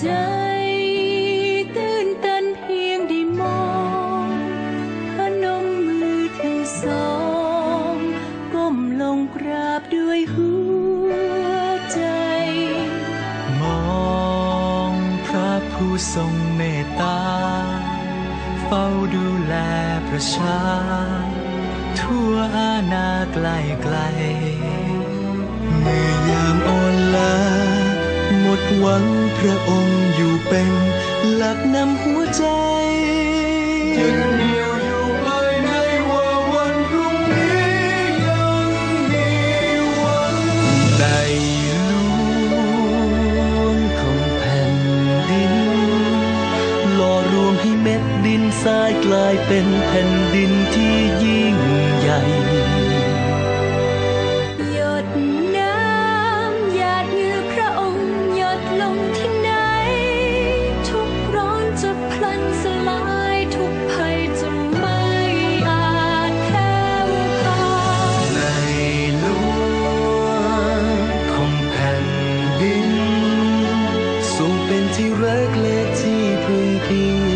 ใจตื่นตันเพียงได้มองพนมมือเธอสองก้มลงกราบด้วยหัวใจ มองพระผู้ทรงเมตตา เฝ้าดูแลประชา ทั่วอาณาไกลไกลมือ หวังพระองค์อยู่เป็นหลักนำหัวใจยึดเหนี่ยวอยู่ปลยในวันรุ่งนี้ยังมีวังในลวงของแผ่นดินล่อรวมให้เม็ดดินทรายกลายเป็นแผ่นดินที่ยิ่งใหญ่ เป็นที่รักและที่พึ่งพิง